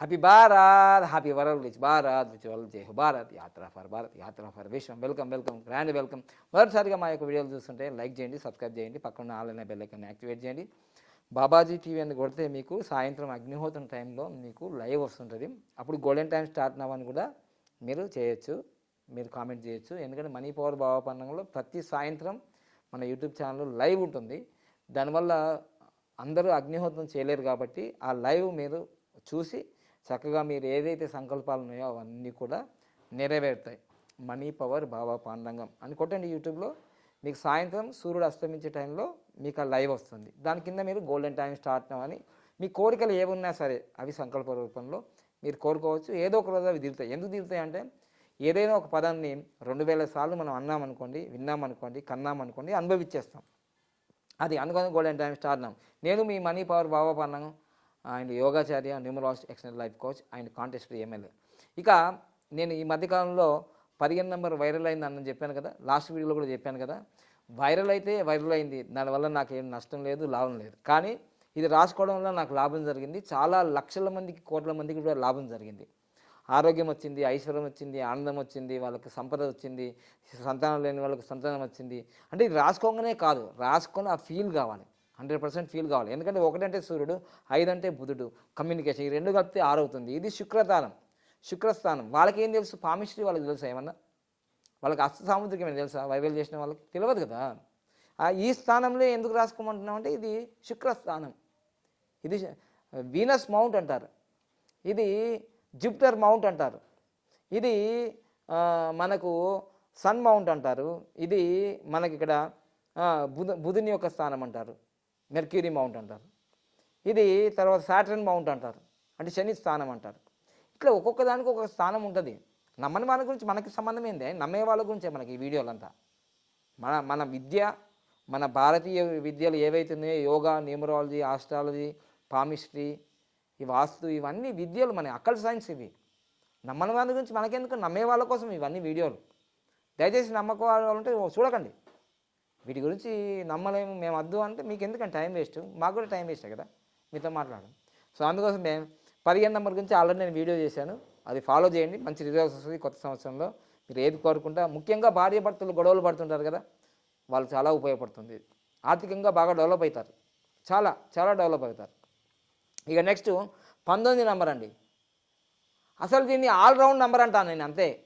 Happy Bharat happy world rich Bharat rich world జై భారత్ యాత్ర for Bharat యాత్ర ఫర్ విశ్వం వెల్కమ్ వెల్కమ్ గ్రాండ్ వెల్కమ్ మొదటిసారిగా మా యొక్క వీడియోలు చూస్తుంటే లైక్ చేయండి సబ్స్క్రైబ్ చేయండి పక్కన ఆన్లైన్ బెల్లైకన్ యాక్టివేట్ చేయండి. బాబాజీ టీవీ అని కొడితే మీకు సాయంత్రం అగ్నిహోత్రం టైంలో మీకు లైవ్ వస్తుంటుంది. అప్పుడు గోల్డెన్ టైం స్టార్ట్ అవ్వని కూడా మీరు చేయొచ్చు మీరు కామెంట్ చేయొచ్చు. ఎందుకంటే మనీ పవర్ బాబా పండుగలో ప్రతి సాయంత్రం మన యూట్యూబ్ ఛానల్ లైవ్ ఉంటుంది. దానివల్ల అందరూ అగ్నిహోత్రం చేయలేరు కాబట్టి ఆ లైవ్ మీరు చూసి చక్కగా మీరు ఏదైతే సంకల్పాలు ఉన్నాయో అవన్నీ కూడా నెరవేరుతాయి. మనీ పవర్ బాబా పాండంగం అని కొట్టండి యూట్యూబ్లో. మీకు సాయంత్రం సూర్యుడు అస్తమించే టైంలో మీకు ఆ లైవ్ వస్తుంది. దాని కింద మీరు గోల్డెన్ టైం స్టార్ట్ అని మీ కోరికలు ఏమున్నా సరే అవి సంకల్ప రూపంలో మీరు కోరుకోవచ్చు. ఏదో ఒక రోజు అవి తీరుతాయి. ఎందుకు తీరుతాయి అంటే ఏదైనా ఒక పదాన్ని రెండు వేల సార్లు మనం అన్నామనుకోండి విన్నామనుకోండి కన్నామనుకోండి అనుభవించేస్తాం అది అనుకుని గోల్డెన్ టైం స్టార్ట్ అన్నాం. నేను మీ మనీ పవర్ బాబా పాండంగం ఆయన యోగాచార్య న్యూమరాలజీ ఎక్స్టర్నల్ లైఫ్ కోచ్ ఆయన కాంటెస్ట్ ఎమ్మెల్యే. ఇక నేను ఈ మధ్యకాలంలో పదిహేను నెంబర్ వైరల్ అయింది అన్నని చెప్పాను కదా లాస్ట్ వీడియోలో కూడా చెప్పాను కదా. వైరల్ అయితే వైరల్ అయింది దానివల్ల నాకు ఏం నష్టం లేదు లాభం లేదు. కానీ ఇది రాసుకోవడం వల్ల నాకు లాభం జరిగింది. చాలా లక్షల మందికి కోట్ల మందికి కూడా లాభం జరిగింది. ఆరోగ్యం వచ్చింది ఐశ్వర్యం వచ్చింది ఆనందం వచ్చింది వాళ్ళకి సంపద వచ్చింది సంతానం లేని వాళ్ళకి సంతానం వచ్చింది. అంటే ఇది రాసుకోగానే కాదు రాసుకొని ఆ ఫీల్ కావాలి. హండ్రెడ్ పర్సెంట్ ఫీల్ కావాలి. ఎందుకంటే ఒకటంటే సూర్యుడు ఐదంటే బుధుడు కమ్యూనికేషన్ ఈ రెండు కలిపితే ఆరు అవుతుంది. ఇది శుక్రతానం. శుక్రస్థానం. వాళ్ళకి ఏం తెలుసు? పామిస్ట్రీ వాళ్ళకి తెలుసా ఏమన్నా? వాళ్ళకి అస్త సాముద్రికం ఏమైనా తెలుసా? వైవల్ చేసిన వాళ్ళకి? తెలియదు కదా. ఈ స్థానంలో ఎందుకు రాసుకోమంటున్నాం అంటే ఇది శుక్రస్థానం. ఇది వీనస్ మౌంట్ అంటారు. ఇది జూపిటర్ మౌంట్ అంటారు. ఇది మనకు సన్ మౌంట్ అంటారు. ఇది మనకి ఇక్కడ బుధ బుధుని యొక్క స్థానం అంటారు. మెర్క్యూరీ మౌంట్ అంటారు. ఇది తర్వాత సాటర్న్ మౌంట్ అంటారు. అంటే శని స్థానం అంటారు. ఇట్లా ఒక్కొక్క దానికి ఒక్కొక్క స్థానం ఉంటుంది. నమ్మని వాళ్ళ గురించి మనకి సంబంధం ఏంది? నమ్మే వాళ్ళ గురించే మనకి ఈ వీడియోలంతా. మన మన విద్య మన భారతీయ విద్యలు ఏవైతే ఉన్నాయో యోగా న్యూమరాలజీ ఆస్ట్రాలజీ పామిస్ట్రీ ఈ వాస్తు ఇవన్నీ విద్యలు మన అక్కల్ సైన్స్ ఇవి. నమ్మని వాళ్ళ గురించి మనకెందుకు? నమ్మే వాళ్ళ కోసం ఇవన్నీ వీడియోలు. దయచేసి నమ్మకాలంటే చూడకండి. వీటి గురించి నమ్మలేము మేము వద్దు అంటే మీకు ఎందుకంటే టైం వేస్ట్ మాకు కూడా టైం వేస్టే కదా? మీతో మాట్లాడడం. సో అందుకోసం మేము పదిహేను నెంబర్ గురించి ఆల్రెడీ నేను వీడియో చేశాను. అది ఫాలో చేయండి. మంచి రిజల్ట్స్ వస్తుంది కొత్త సంవత్సరంలో. మీరు ఏది కోరుకుంటా ముఖ్యంగా భార్య భర్తలు గొడవలు పడుతుంటారు కదా? వాళ్ళు చాలా ఉపయోగపడుతుంది. ఆర్థికంగా బాగా డెవలప్ అవుతారు. చాలా చాలా డెవలప్ అవుతారు. ఇక నెక్స్ట్ పంతొమ్మిది నెంబర్ అండి. అసలు దీన్ని ఆల్రౌండ్ నెంబర్ అంటాను నేను అంతే.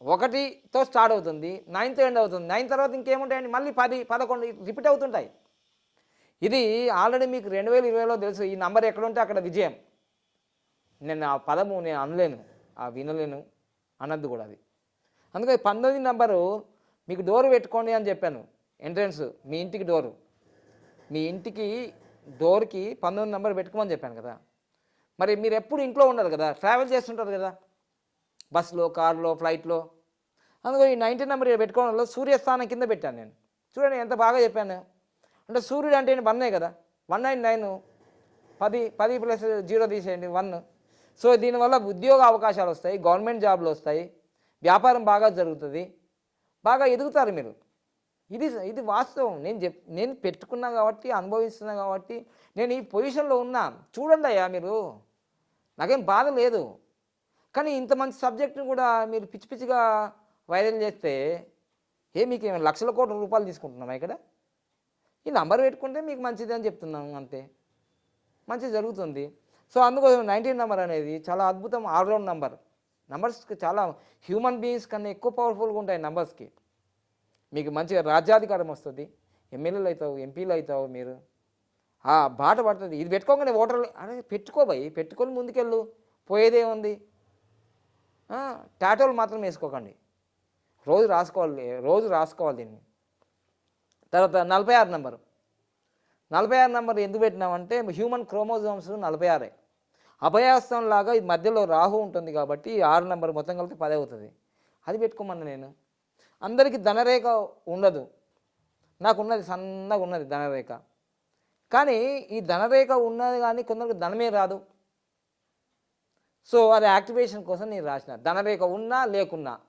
ఒకటితో స్టార్ట్ అవుతుంది నైన్త్ ఎండ్ అవుతుంది నైన్ తర్వాత ఇంకేముంటాయండి? మళ్ళీ పది పదకొండు రిపీట్ అవుతుంటాయి. ఇది ఆల్రెడీ మీకు రెండు వేల ఇరవైలో తెలుసు ఈ నంబర్ ఎక్కడ ఉంటే అక్కడ విజయం. నేను ఆ పదము నేను అనలేను ఆ వినలేను అనద్దు కూడా అది. అందుకని పంతొమ్మిది నెంబరు మీకు డోర్ పెట్టుకోండి అని చెప్పాను ఎంట్రన్స్ మీ ఇంటికి డోరు. మీ ఇంటికి డోర్కి పంతొమ్మిది నెంబర్ పెట్టుకోమని చెప్పాను కదా. మరి మీరు ఎప్పుడు ఇంట్లో ఉండరు కదా ట్రావెల్ చేస్తుంటారు కదా. బస్సులో కారులో ఫ్లైట్లో. అందుకో ఈ నైన్టీన్ నెంబర్ పెట్టుకోవడం వల్ల సూర్యస్థానం కింద పెట్టాను నేను. చూడండి ఎంత బాగా చెప్పాను. అంటే సూర్యుడు అంటే వన్నే కదా. వన్ నైన్ నైన్ పది పది ప్లస్ జీరో తీసేయండి వన్. సో దీనివల్ల ఉద్యోగ అవకాశాలు వస్తాయి గవర్నమెంట్ జాబ్లు వస్తాయి వ్యాపారం బాగా జరుగుతుంది. బాగా ఎదుగుతారు మీరు. ఇది ఇది వాస్తవం. నేను చెప్ నేను పెట్టుకున్నా కాబట్టి అనుభవిస్తున్నా కాబట్టి నేను ఈ పొజిషన్లో ఉన్నా. చూడండి అయ్యా మీరు. నాకేం బాధ లేదు. కానీ ఇంత మంచి సబ్జెక్ట్ని కూడా మీరు పిచ్చి పిచ్చిగా వైరల్ చేస్తే ఏ మీకు ఏమైనా లక్షల కోట్ల రూపాయలు తీసుకుంటున్నామా ఇక్కడ? ఈ నంబర్ పెట్టుకుంటే మీకు మంచిది అని చెప్తున్నాము అంతే. మంచి జరుగుతుంది. సో అందుకోసం నైన్టీన్ నెంబర్ అనేది చాలా అద్భుతం ఆల్రౌండ్ నెంబర్. నెంబర్స్కి చాలా హ్యూమన్ బీయింగ్స్ కన్నా ఎక్కువ పవర్ఫుల్గా ఉంటాయి నెంబర్స్కి. మీకు మంచిగా రాజ్యాధికారం వస్తుంది. ఎమ్మెల్యేలు అవుతావు ఎంపీలు అవుతావు మీరు. బాట పడుతుంది. ఇది పెట్టుకోగానే ఓటర్లు అరే పెట్టుకోబోయి పెట్టుకొని ముందుకెళ్ళు. పోయేదే ఉంది. టాటోలు మాత్రం వేసుకోకండి. రోజు రాసుకోవాలి రోజు రాసుకోవాలి దీన్ని. తర్వాత నలభై ఆరు నెంబరు. నలభై ఆరు నెంబర్ ఎందుకు పెట్టినామంటే హ్యూమన్ క్రోమోజోమ్స్ నలభై ఆరే. అభయాస్తం లాగా ఈ మధ్యలో రాహు ఉంటుంది కాబట్టి ఆరు నెంబర్ మొత్తం కలిపి పది అవుతుంది. అది పెట్టుకోమన్నా నేను. అందరికీ ధనరేఖ ఉండదు. నాకు ఉన్నది సన్నగా ఉన్నది ధనరేఖ. కానీ ఈ ధనరేఖ ఉన్నది కానీ కొందరికి ధనమే రాదు. సో అది యాక్టివేషన్ కోసం నేను రాసిన. ధనరేఖ ఉన్నా లేకున్నా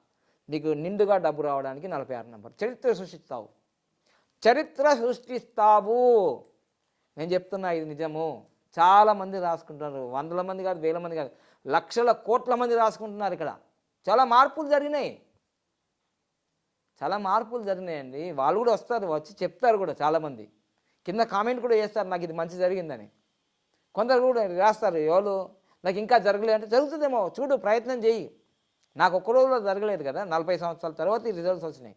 నీకు నిండుగా డబ్బు రావడానికి నలభై ఆరు నెంబర్. చరిత్ర సృష్టిస్తావు. చరిత్ర సృష్టిస్తావు. నేను చెప్తున్నా ఇది నిజము. చాలామంది రాసుకుంటున్నారు. వందల మంది కాదు వేల మంది కాదు లక్షల కోట్ల మంది రాసుకుంటున్నారు ఇక్కడ. చాలా మార్పులు జరిగినాయి. చాలా మార్పులు జరిగినాయండి. వాళ్ళు కూడా వస్తారు వచ్చి చెప్తారు కూడా చాలామంది కింద కామెంట్ కూడా చేస్తారు నాకు ఇది మంచి జరిగిందని. కొందరు కూడా రాస్తారు ఎవరు? నాకు ఇంకా జరగలేదు అంటే జరుగుతుందేమో చూడు ప్రయత్నం చేయి. నాకు ఒక్క రోజులో జరగలేదు కదా నలభై సంవత్సరాల తర్వాత ఈ రిజల్ట్స్ వచ్చినాయి.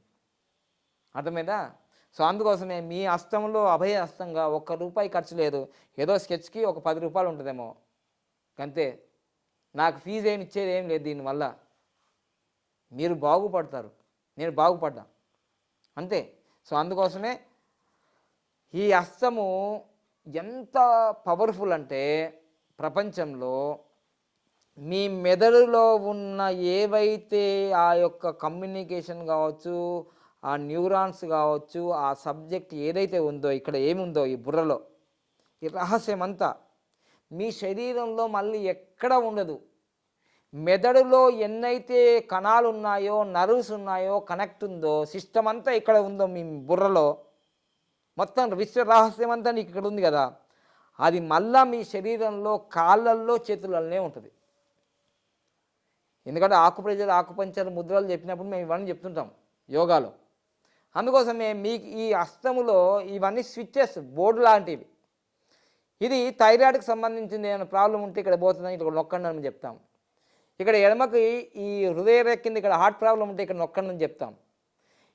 అర్థమైందా? సో అందుకోసమే మీ హస్తంలో అభయ హస్తంగా ఒక్క రూపాయి ఖర్చు లేదు. ఏదో స్కెచ్కి ఒక పది రూపాయలు ఉంటుందేమో. అంతే. నాకు ఫీజు ఏమి ఇచ్చేది ఏం లేదు దీనివల్ల మీరు బాగుపడతారు. నేను బాగుపడ్డా. అంతే. సో అందుకోసమే ఈ హస్తము ఎంత పవర్ఫుల్ అంటే ప్రపంచంలో మీ మెదడులో ఉన్న ఏవైతే ఆ యొక్క కమ్యూనికేషన్ కావచ్చు ఆ న్యూరాన్స్ కావచ్చు ఆ సబ్జెక్ట్ ఏదైతే ఉందో ఇక్కడ ఏముందో ఈ బుర్రలో ఈ రహస్యం అంతా మీ శరీరంలో మళ్ళీ ఎక్కడ ఉండదు. మెదడులో ఎన్నైతే కణాలు ఉన్నాయో నర్వ్స్ ఉన్నాయో కనెక్ట్ ఉందో సిస్టమ్ అంతా ఇక్కడ ఉందో మీ బుర్రలో మొత్తం విశ్వ రహస్యం అంతా నీకు ఇక్కడ ఉంది కదా. అది మళ్ళా మీ శరీరంలో కాళ్ళల్లో చేతులలోనే ఉంటుంది. ఎందుకంటే ఆకుప్రజలు ఆకుపంచర్ ముద్రలు చెప్పినప్పుడు మేము ఇవన్నీ చెప్తుంటాం యోగాలో. అందుకోసమే మీకు ఈ అస్తములో ఇవన్నీ స్విచ్చెస్ బోర్డు లాంటివి. ఇది థైరాయిడ్కి సంబంధించింది ఏమైనా ప్రాబ్లం ఉంటే ఇక్కడ పోతుందని ఇక్కడ నొక్కండి అని చెప్తాం. ఇక్కడ ఎడమకి ఈ హృదయ రెక్కింది ఇక్కడ హార్ట్ ప్రాబ్లం ఉంటే ఇక్కడ నొక్కండి అని చెప్తాం.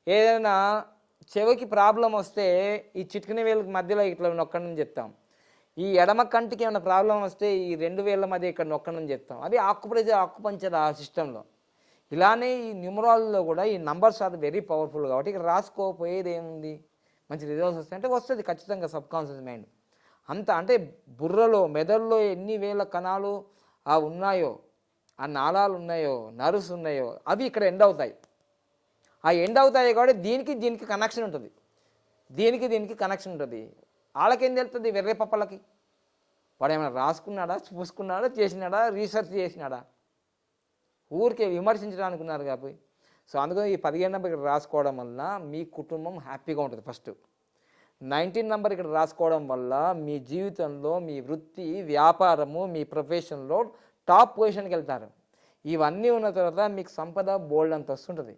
ఏదైనా చెవికి ప్రాబ్లం వస్తే ఈ చిటికిన వేలకి మధ్యలో ఇట్లా నొక్కండి అని చెప్తాం. ఈ ఎడమ కంటికి ఏమైనా ప్రాబ్లం వస్తే ఈ రెండు వేల మధ్య ఇక్కడ నొక్కనని చెప్తాం. అది ఆకుప్రెజర్ ఆకుపంచర్ ఆ సిస్టంలో. ఇలానే ఈ న్యూమరాల్లో కూడా ఈ నంబర్స్ అది వెరీ పవర్ఫుల్ కాబట్టి ఇక్కడ రాసుకోపోయేది ఏముంది? మంచి రిజల్ట్స్ వస్తాయి. అంటే వస్తుంది ఖచ్చితంగా సబ్కాన్షియస్ మైండ్. అంత అంటే బుర్రలో మెదడులో ఎన్ని వేల కణాలు ఆ ఉన్నాయో ఆ నాళాలు ఉన్నాయో నర్వ్స్ ఉన్నాయో అవి ఇక్కడ ఎండ్ అవుతాయి. ఆ ఎండ్ అవుతాయి కాబట్టి దీనికి దీనికి కనెక్షన్ ఉంటుంది. దీనికి దీనికి కనెక్షన్ ఉంటుంది. వాళ్ళకేం తెలుస్తుంది? వెర్రే పప్పలకి. వాడు ఏమైనా రాసుకున్నాడా? చూసుకున్నాడా? చేసినాడా? రీసెర్చ్ చేసినాడా? ఊరికే విమర్శించడానికి ఉన్నారు కాబట్టి సో అందుకని ఈ పదిహేను నెంబర్ ఇక్కడ రాసుకోవడం వల్ల మీ కుటుంబం హ్యాపీగా ఉంటుంది ఫస్ట్. నైన్టీన్ నెంబర్ ఇక్కడ రాసుకోవడం వల్ల మీ జీవితంలో మీ వృత్తి వ్యాపారము మీ ప్రొఫెషన్లో టాప్ పొజిషన్కి వెళ్తారు. ఇవన్నీ ఉన్న తర్వాత మీకు సంపద బోల్డ్ అంత వస్తుంటుంది.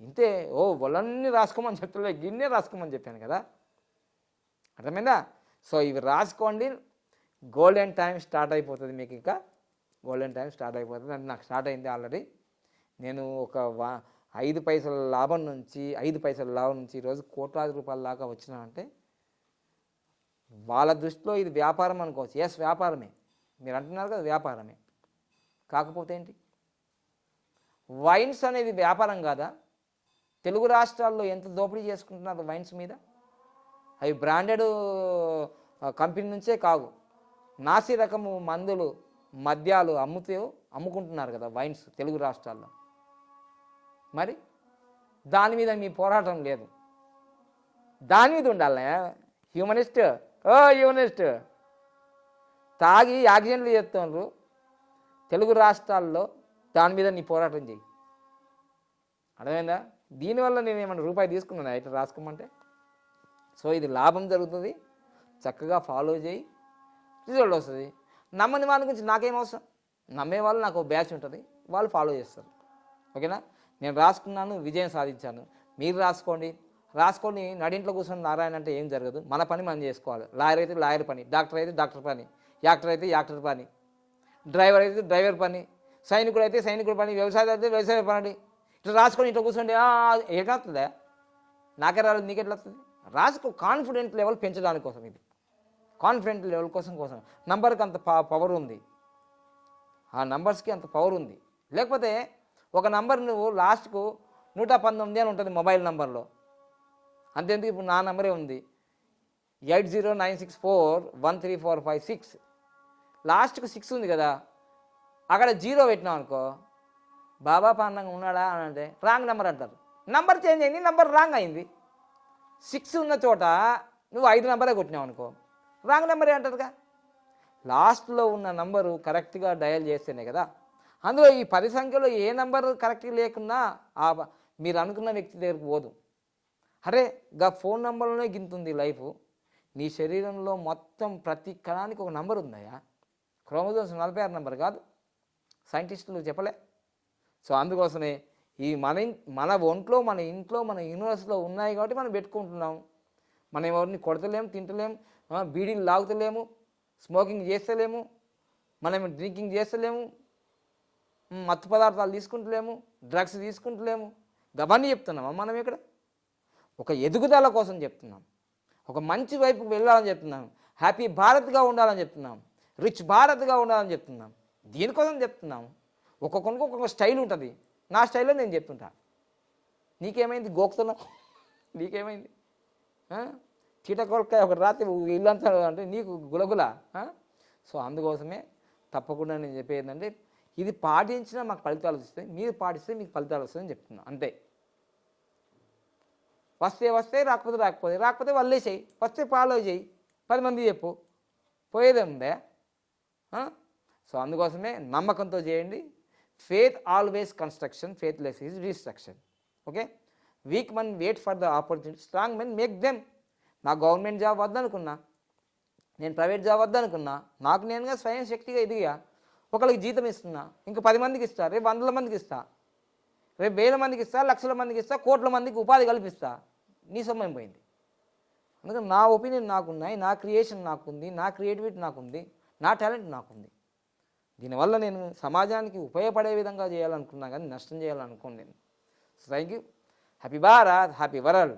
ఇంతే. ఓ వాళ్ళన్నీ రాసుకోమని చెప్తలే. గిన్నె రాసుకోమని చెప్పాను కదా. అర్థమైందా? సో ఇవి రాసుకోండి. గోల్డెన్ టైం స్టార్ట్ అయిపోతుంది మీకు ఇంకా గోల్డెన్ టైం స్టార్ట్ అయిపోతుంది. అంటే నాకు స్టార్ట్ అయింది ఆల్రెడీ నేను ఒక వా ఐదు పైసల లాభం నుంచి ఐదు పైసల లాభం నుంచి ఈరోజు కోట్లాది రూపాయల దాకా వచ్చినామంటే వాళ్ళ దృష్టిలో ఇది వ్యాపారం అనుకోవచ్చు. ఎస్ వ్యాపారమే. మీరు అంటున్నారు కదా వ్యాపారమే. కాకపోతే ఏంటి? వైన్స్ అనేది వ్యాపారం కాదా? తెలుగు రాష్ట్రాల్లో ఎంత దోపిడీ చేసుకుంటున్నారు వైన్స్ మీద? అవి బ్రాండెడ్ కంపెనీ నుంచే కావు. నాసి రకము మందులు మద్యాలు అమ్ముతూ అమ్ముకుంటున్నారు కదా వైన్స్ తెలుగు రాష్ట్రాల్లో. మరి దాని మీద మీ పోరాటం లేదు. దాని మీద ఉండాలి హ్యూమనిస్ట్ ఓ హ్యూమనిస్ట్ తాగి యాక్సిడెంట్లు చేస్తున్నారు తెలుగు రాష్ట్రాల్లో దాని మీద నీ పోరాటం చెయ్యి. అర్థమైందా? దీనివల్ల నేను ఏమైనా రూపాయి తీసుకున్నాను? అయితే రాసుకోమంటే? సో ఇది లాభం జరుగుతుంది. చక్కగా ఫాలో చేయి. రిజల్ట్ వస్తుంది. నమ్మని వాళ్ళ గురించి నాకేం అవసరం? నమ్మే వాళ్ళు నాకు బ్యాచ్ ఉంటుంది. వాళ్ళు ఫాలో చేస్తారు. ఓకేనా నేను రాసుకున్నాను విజయం సాధించాను. మీరు రాసుకోండి. రాసుకొని నడింట్లో కూర్చొని నారాయణ అంటే ఏం జరగదు. మన పని మనం చేసుకోవాలి. లాయర్ అయితే లాయర్ పని డాక్టర్ అయితే డాక్టర్ పని యాక్టర్ అయితే యాక్టర్ పని డ్రైవర్ అయితే డ్రైవర్ పని సైనికుడు అయితే సైనికుడు పని వ్యవసాయం అయితే వ్యవసాయ పని. ఇట్లా రాసుకొని ఇట్లా కూర్చోండి ఏటవుతుందా? నాకే రాలేదు నీకెట్లా వస్తుంది రాజుకు కాన్ఫిడెంట్ లెవెల్ పెంచడానికి కోసం ఇది. కాన్ఫిడెంట్ లెవెల్ కోసం కోసం. నంబర్కి అంత పవర్ ఉంది. ఆ నంబర్స్కి అంత పవర్ ఉంది. లేకపోతే ఒక నంబర్ నువ్వు లాస్ట్కు నూట పంతొమ్మిది అని ఉంటుంది మొబైల్ నంబర్లో అంతేందుకు ఇప్పుడు నా నంబరే ఉంది? Eight zero nine six four one three four five six. లాస్ట్కు సిక్స్ ఉంది కదా. అక్కడ జీరో పెట్టినాం అనుకో బాబా పాండంగా ఉన్నాడా? అని అంటే రాంగ్ నెంబర్ అంటారు. నంబర్ చేంజ్ అయింది నంబర్ రాంగ్ అయింది. సిక్స్ ఉన్న చోట నువ్వు ఐదు నెంబరే కొట్టినావు అనుకో. రాంగ్ నెంబరే అంటారుగా లాస్ట్లో ఉన్న నంబరు కరెక్ట్గా డయల్ చేస్తేనే కదా. అందులో ఈ పది సంఖ్యలో ఏ నంబర్ కరెక్ట్గా లేకున్నా ఆ మీరు అనుకున్న వ్యక్తి దగ్గరికి పోదు. అరే గా ఫోన్ నెంబర్లోనే గింతుంది లైఫ్. నీ శరీరంలో మొత్తం ప్రతి కణానికి ఒక నంబర్ ఉందయ్యా. క్రోమోజోమ్స్ నలభై ఆరు నంబర్ కాదు. సైంటిస్టులు చెప్పలే. సో అందుకోసమే ఈ మన మన ఒంట్లో మన ఇంట్లో మన యూనివర్స్లో ఉన్నాయి కాబట్టి మనం పెట్టుకుంటున్నాం. మనం ఎవరిని కొడతలేము తింటలేము బీడీలు లాగుతలేము స్మోకింగ్ చేస్తలేము మనం డ్రింకింగ్ చేస్తలేము మత్తు పదార్థాలు తీసుకుంటలేము డ్రగ్స్ తీసుకుంటలేము. గబాన్ని చెప్తున్నామా మనం ఇక్కడ? ఒక ఎదుగుదల కోసం చెప్తున్నాం. ఒక మంచి వైపుకు వెళ్ళాలని చెప్తున్నాం. హ్యాపీ భారత్గా ఉండాలని చెప్తున్నాం. రిచ్ భారత్గా ఉండాలని చెప్తున్నాం. దీనికోసం చెప్తున్నాం. ఒక్కొక్కరికి ఒక్కొక్క స్టైల్ ఉంటుంది. నా స్టైల్లో నేను చెప్తుంటా. నీకేమైంది? గోక్తున్నావు? నీకేమైంది? ఆ? చీటకొలకాయ ఒక రాత్రి ఇల్లంతా అంటే నీకు గులగుల సో అందుకోసమే తప్పకుండా నేను చెప్పేది ఏంటంటే ఇది పాటించినా మాకు ఫలితాలు వస్తాయి మీరు పాటిస్తే మీకు ఫలితాలు వస్తాయని చెప్తున్నా అంతే. వస్తే వస్తే రాకపోతే రాకపోతే రాకపోతే వల్లే చేయి వస్తే ఫాలో చేయి పది మంది చెప్పు. పోయేదే ఉందే? సో అందుకోసమే నమ్మకంతో చేయండి. Faith always construction faith less is restriction okay weak man wait for the opportunity strong men make them నా గవర్నమెంట్ జాబ్ వద్దనుకున్నా. నేను ప్రైవేట్ జాబ్ వద్దనుకున్నా. నాకు నేనుగా స్వయం శక్తిగా ఎదిగా. ఒకరికి జీతం ఇస్తున్నా. ఇంకా పది మందికి ఇస్తా. రేపు వందల మందికి ఇస్తా. రేపు వేల మందికి ఇస్తా. లక్షల మందికి ఇస్తా. కోట్ల మందికి ఉపాధి కల్పిస్తా. నీ సమయం పోయింది? అందుకని నా ఒపీనియన్ నాకున్నాయి. నా క్రియేషన్ నాకుంది. నా క్రియేటివిటీ నాకుంది. నా టాలెంట్ నాకుంది. దీనివల్ల నేను సమాజానికి ఉపయోగపడే విధంగా చేయాలనుకున్నా కానీ నష్టం చేయాలనుకోను నేను. So thank you happy Bharat happy world